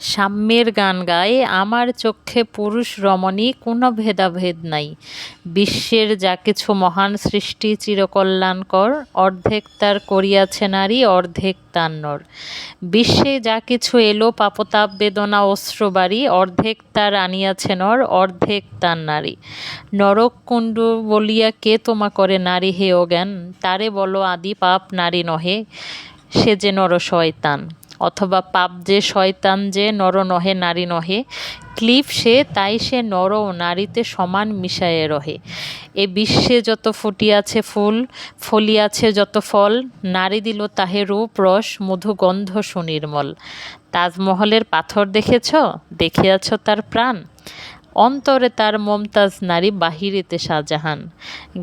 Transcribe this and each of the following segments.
সাম্যের গান গায়, আমার চক্ষে পুরুষ রমণী, কোনো ভেদাভেদ নাই। বিশ্বের যা কিছু মহান সৃষ্টি চিরকল্যাণকর, অর্ধেক তার করিয়াছে নারী, অর্ধেক তার নর। বিশ্বে যা কিছু এলো, পাপতাপ, বেদনা অশ্রুবাড়ি অর্ধেক তার আনিয়াছে নর, অর্ধেক তার নারী। নরক কুণ্ড বলিয়া কে তোমা করে নারী হে জ্ঞান তারে বলো আদি পাপ নারী নহে, সে যে নর শয়তান। অথবা পাপ যে শয়তান যে নর নহে, নারী নহে। ক্লিপ সে, তাই সে নর ও নারীতে সমান মিশায়ে রহে। এ বিশ্বে যত ফুটিয়াছে ফুল ফলিয়াছে যত ফল, নারী দিল তাহে রূপ, রস, মধু, গন্ধ, সুনির্মল। তাজমহলের পাথর দেখেছ? দেখিয়াছ তার প্রাণ? অন্তরে তার মমতাজ নারী, বাহিরেতে শাহজাহান।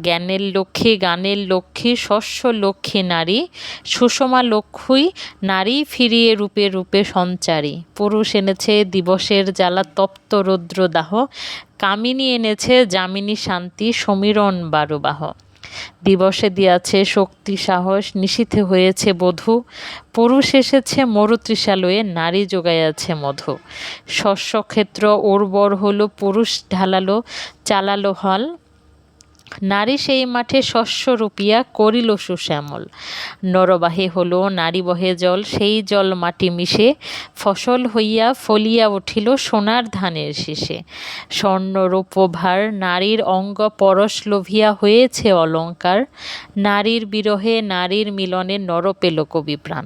জ্ঞানের লক্ষ্মী, গানের লক্ষ্মী, শস্য লক্ষ্মী নারী, সুষমা লক্ষ্মী নারী ফিরিয়ে রূপে রূপে সঞ্চারী। পুরুষ এনেছে দিবসের জ্বালা, তপ্ত রৌদ্রদাহ। কামিনী এনেছে যামিনী শান্তি, সমীরণ বারুবাহ। দিবসে দিয়াছে শক্তি, সাহস নিশীথে হয়েছে বধু। পুরুষ এসেছে মরুতৃশালয়ে নারী যোগাইয়াছে মধু। শস্যক্ষেত্র উর্বর হলো, পুরুষ ঢালালো, চালালো হল। নারী সেই মাঠে শস্য রূপিয়া করিল সুশ্যামল। নরবাহে হলো, নারী বহে জল, সেই জল মাটি মিশে ফসল হইয়া ফলিয়া উঠিল সোনার ধানের শীষে। স্বর্ণরূপ ভার নারীর অঙ্গ পরশ লোভিয়া হয়েছে অলঙ্কার, নারীর বিরহে নারীর মিলনে নর পেল কবি প্রাণ।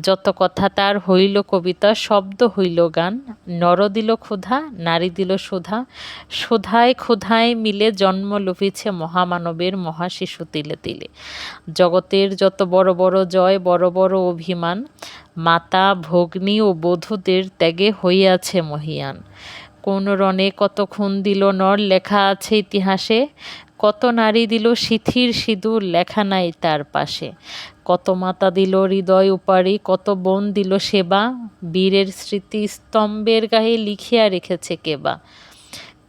যত কথা তার হইল কবিতা, শব্দ হইল গান, নর দিল ক্ষুধা, নারী দিল সুধা, সুধায় ক্ষুধায় মিলে জন্ম লোভিছে মহামানবের মহাশিশু তিলে তিলে। জগতের যত বড় বড় জয়, বড় বড় অভিমান, মাতা, ভগ্নী ও বধূদের ত্যাগে হইয়াছে মহিয়ান। কোন রণে কত খুন দিল নর লেখা আছে ইতিহাসে, কত নারী দিল সিথির সিঁদুর লেখা নাই তার পাশে। কত মাতা দিল হৃদয় উপারি কত বোন দিল সেবা, বীরের স্মৃতি স্তম্ভের গায়ে লিখিয়া রেখেছে কেবা।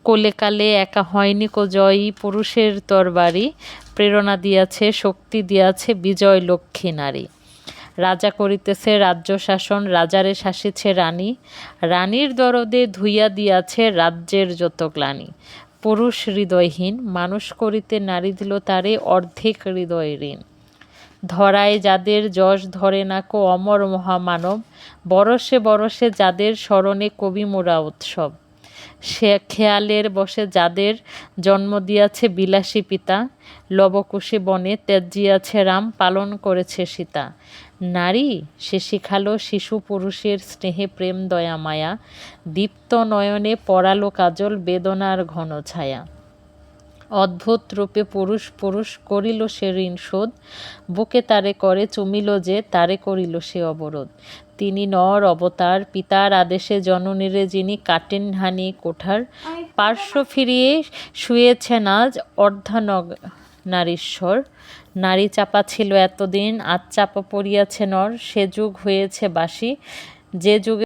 কোলে কালে একা হয়নি কো জয়ী পুরুষের তরবারি। প্রেরণা দিয়াছে, শক্তি দিয়াছে বিজয় লক্ষ্মী নারী। রাজা করিতেছে রাজ্য শাসন, রাজারে শাসিছে রানী। রানীর দরদে ধুইয়া দিয়াছে রাজ্যের যত গ্লানি। পুরুষ হৃদয়হীন, মানুষ করিতে নারী দিল তারে অর্ধেক হৃদয় ঋণ। ধরায় যাদের যশ ধরে না কো অমর মহামানব, বরসে বরসে যাদের স্মরণে কবি মোরা উৎসব। সে খেয়ালের বসে যাদের জন্ম দিয়াছে বিলাসী পিতা, লবকুশি বনে ত্যাজিয়াছে রাম, পালন করেছে সীতা। নারী, সে শিখালো শিশু পুরুষের স্নেহে প্রেম দয়া মায়া, দীপ্ত নয়নে পড়ালো কাজল বেদনার ঘন ছায়া। অদ্ভুত রূপে পুরুষ পুরুষ করিল সে ঋণ শোধ, বুকে তারে করে চুমিল যে তারে করিল সে অবরোধ। তিনি নর অবতার পিতার আদেশে জননীরে যিনি কাটেন হানি কোঠার পার্শ্ব ফিরিয়ে শুয়েছেন আজ অর্ধানগ নারীশ্বর। নারী চাপা ছিল এতদিন আজ চাপা পড়িয়াছে নর সে যুগ হয়েছে বাসি যে যুগে